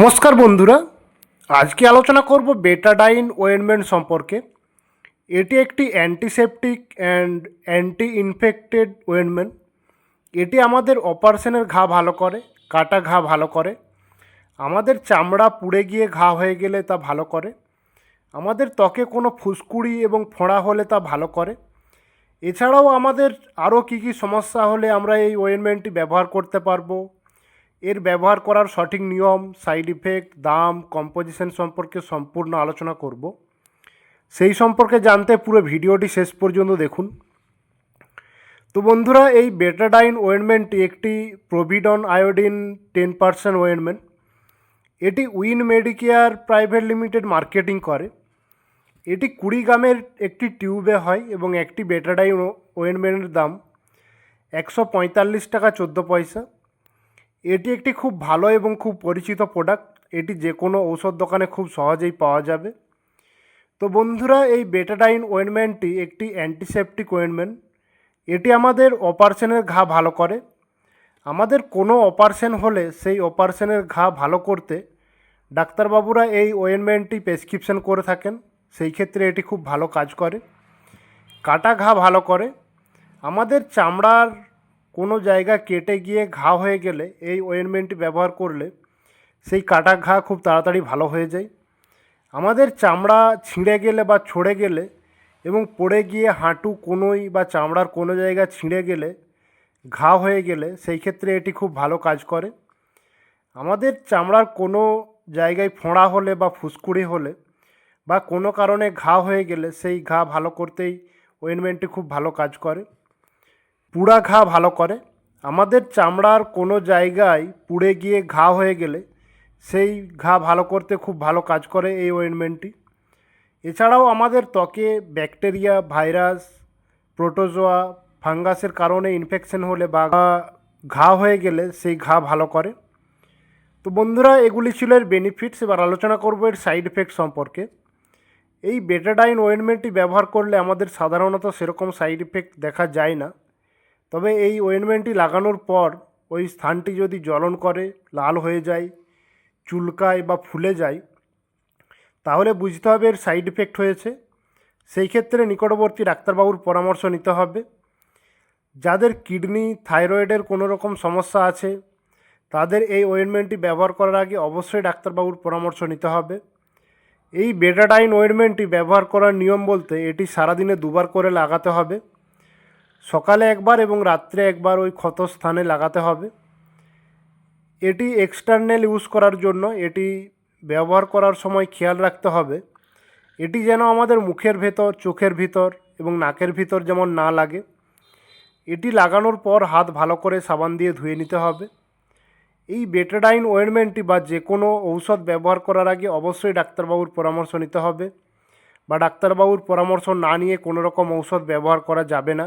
নমস্কার বন্ধুরা, আজকে আলোচনা করব বেটাডাইন ওয়েনমেন্ট সম্পর্কে। এটি একটি antiseptic and anti infected ointment এটি আমাদের অপারেশনের ঘা ভালো করে, কাটা ঘা ভালো করে। আমাদের চামড়া পুড়ে গিয়ে ঘা হয়ে গেলে তা ভালো করে। আমাদের ত্বকে কোনো ফুসকুড়ি এবং ফোঁড়া হলে তা ভালো করে। এছাড়াও আমাদের আরও কী কী সমস্যা হলে আমরা এই ওয়েনমেন্টটি ব্যবহার করতে পারব এর ব্যবহার করার সঠিক নিয়ম সাইড ইফেক্ট দাম কম্পোজিশন সম্পর্কে সম্পূর্ণ আলোচনা করব। সেই সম্পর্কে জানতে পুরো ভিডিওটি শেষ পর্যন্ত দেখুন। তো বন্ধুরা, এই বেটাডাইন ওয়েনমেন্টটি একটি povidone iodine ten percent ointment এটি win Medicare private limited marketing করে। এটি কুড়ি গ্রামের একটি টিউবে হয় এবং একটি বেটাডাইন ওয়েনমেন্টের দাম একশো পঁয়তাল্লিশ টাকা চোদ্দ পয়সা। এটি একটি খুব ভালো এবং খুব পরিচিত প্রোডাক্ট এটি যে কোনো ঔষধ দোকানে খুব সহজেই পাওয়া যাবে। তো বন্ধুরা, এই বেটাডাইন ওয়েনমেন্টটি একটি অ্যান্টিসেপটিক ওয়েনমেন্ট এটি আমাদের অপারেশনের ঘা ভালো করে। আমাদের কোনো অপারেশন হলে সেই অপারেশনের ঘা ভালো করতে ডাক্তারবাবুরা এই ওয়েনমেন্টটি প্রেসক্রিপশন করে থাকেন। সেই ক্ষেত্রে এটি খুব ভালো কাজ করে। কাটা ঘা ভালো করে। আমাদের চামড়ার কোনো জায়গা কেটে গিয়ে ঘা হয়ে গেলে এই ওয়েনমেন্টটি ব্যবহার করলে সেই কাটা ঘা খুব তাড়াতাড়ি ভালো হয়ে যায়। আমাদের চামড়া ছিঁড়ে গেলে বা ছড়ে গেলে এবং পড়ে গিয়ে হাঁটু কোনোই বা চামড়ার কোনো জায়গা ছিঁড়ে গেলে, ঘা হয়ে গেলে সেই ক্ষেত্রে এটি খুব ভালো কাজ করে। আমাদের চামড়ার কোনো জায়গায় ফোঁড়া হলে বা ফুসকুড়ি হলে বা কোনো কারণে ঘা হয়ে গেলে সেই ঘা ভালো করতেই ওয়েনমেন্টটি খুব ভালো কাজ করে। পুড়া ঘা ভালো করে। আমাদের চামড়ার কোনো জায়গায় পুড়ে গিয়ে ঘা হয়ে গেলে সেই ঘা ভালো করতে খুব ভালো কাজ করে এই ওয়েনমেন্টটি এছাড়াও আমাদের ত্বকে ব্যাকটেরিয়া ভাইরাস প্রোটোজোয়া ফাঙ্গাসের কারণে ইনফেকশন হলে বা ঘা হয়ে গেলে সেই ঘা ভালো করে। তো বন্ধুরা, এগুলি ছিল এর বেনিফিটস এবার আলোচনা করব এর সাইড এফেক্ট সম্পর্কে। এই বেটাডাইন ওয়েনমেন্টটি ব্যবহার করলে আমাদের সাধারণত সেরকম সাইড এফেক্ট দেখা যায় না। তবে এই ওয়েনমেন্টটি লাগানোর পর ওই স্থানটি যদি জ্বলন করে, লাল হয়ে যায়, চুলকায় বা ফুলে যায়, তাহলে বুঝতে হবে এর সাইড ইফেক্ট হয়েছে। সেই ক্ষেত্রে নিকটবর্তী ডাক্তারবাবুর পরামর্শ নিতে হবে। যাদের কিডনি থাইরয়েডের কোনো রকম সমস্যা আছে, তাদের এই ওয়েনমেন্টটি ব্যবহার করার আগে অবশ্যই ডাক্তারবাবুর পরামর্শ নিতে হবে। এই বেটাডাইন ওয়েনমেন্টটি ব্যবহার করার নিয়ম বলতে এটি সারাদিনে দুবার করে লাগাতে হবে। সকালে একবার এবং রাত্রে একবার ওই ক্ষত স্থানে লাগাতে হবে। এটি এক্সটার্নাল ইউজ করার জন্য, এটি ব্যবহার করার সময় খেয়াল রাখতে হবে। এটি যেন আমাদের মুখের ভেতর, চোখের ভিতর এবং নাকের ভিতর যেমন না লাগে। এটি লাগানোর পর হাত ভালো করে সাবান দিয়ে ধুয়ে নিতে হবে। এই বেটাডাইন ওয়েনমেন্টটি বা যে কোনো ঔষধ ব্যবহার করার আগে অবশ্যই ডাক্তারবাবুর পরামর্শ নিতে হবে। বা ডাক্তারবাবুর পরামর্শ না নিয়ে কোনো রকম ঔষধ ব্যবহার করা যাবে না।